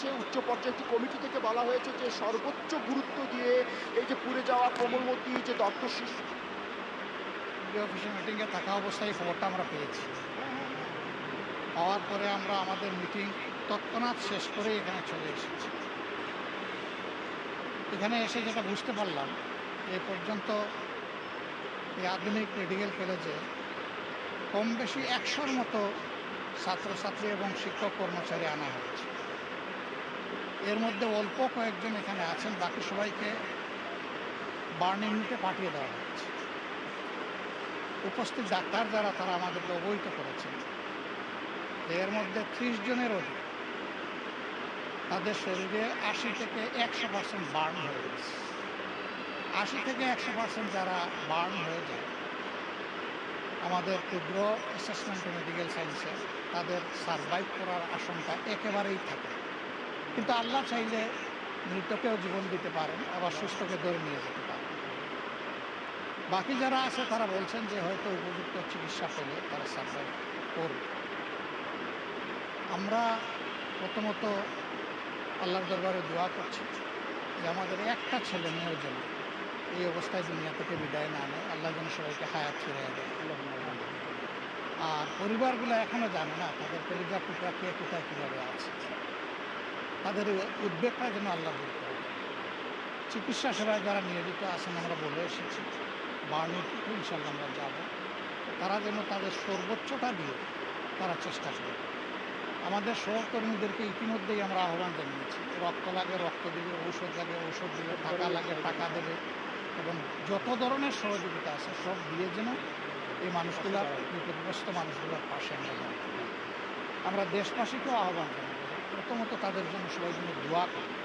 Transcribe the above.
হয়েছে, উচ্চ পর্যায়ে একটি কমিটি থেকে বলা হয়েছে যে সর্বোচ্চ গুরুত্ব দিয়ে এই যে পুড়ে যাওয়া কোমলমতি যে দত্ত শিশু। অফিসের মিটিংয়ে থাকা অবস্থায় খবরটা আমরা পেয়েছি। পাওয়ার পরে আমরা আমাদের মিটিং তৎক্ষণাৎ শেষ করে এখানে চলে এসেছি। এখানে এসে যেটা বুঝতে পারলাম, এ পর্যন্ত এই আধুনিক মেডিকেল কলেজে কম বেশি একশোর মতো ছাত্রছাত্রী এবং শিক্ষক কর্মচারী আনা হয়েছে। এর মধ্যে অল্প কয়েকজন এখানে আছেন, বাকি সবাইকে বার্ন ইউনিটে পাঠিয়ে দেওয়া হয়েছে। উপস্থিত ডাক্তার যারা, তারা আমাদেরকে অবহিত করেছেন। এর মধ্যে ত্রিশ জনের অধিক, তাদের শরীরে আশি থেকে একশো পার্সেন্ট বার্ন হয়ে গেছে আশি থেকে একশো পার্সেন্ট যারা বার্ন হয়ে যায়, আমাদের ক্ষুদ্র অ্যাসেসমেন্ট মেডিকেল সায়েন্সে তাদের সার্ভাইভ করার আশঙ্কা একেবারেই থাকে। কিন্তু আল্লাহ চাইলে মৃতকেও জীবন দিতে পারেন, আবার সুস্থকে ধরে নিয়ে যেতে পারেন। বাকি যারা আছে, তারা বলছেন যে হয়তো উপযুক্ত চিকিৎসা পেলে তারা সার্ভাইভ করবে। আমরা প্রথমত আল্লাহর দরবারে দোয়া করছি যে আমাদের একটা ছেলে মেয়ের জন্য এই অবস্থায় দুনিয়া থেকে বিদায় না নেয়, আল্লাহ যেন সবাইকে হায়াত ফিরে দেয়। আর পরিবারগুলো এখনও জানে না তাদের পরিবার টুকরা কে কোথায় কীভাবে আছে। তাদের উদ্বেগটা যেন আল্লাহ দূর করে। চিকিৎসা সেবায় যারা নিয়োজিত আছেন, আমরা বলে এসেছি বার্নিকে ইনশাল্লাহ আমরা যাব। তারা যেন তাদের সর্বোচ্চটা দিয়ে তারা চেষ্টা করে। আমাদের সহকর্মীদেরকে ইতিমধ্যেই আমরা আহ্বান জানিয়েছি, রক্ত লাগে, রক্ত দিবে ঔষধ লাগে, ঔষধ দিবে টাকা লাগে, টাকা দেবে এবং যত ধরনের সহযোগিতা আছে, সব দিয়ে যেন এই মানুষগুলার বিপদগ্রস্ত মানুষগুলোর পাশে আমরা আমরা দেশবাসীকেও আহ্বান জানাব প্রথমত তাদের জন্য সবাই যেন দোয়া করে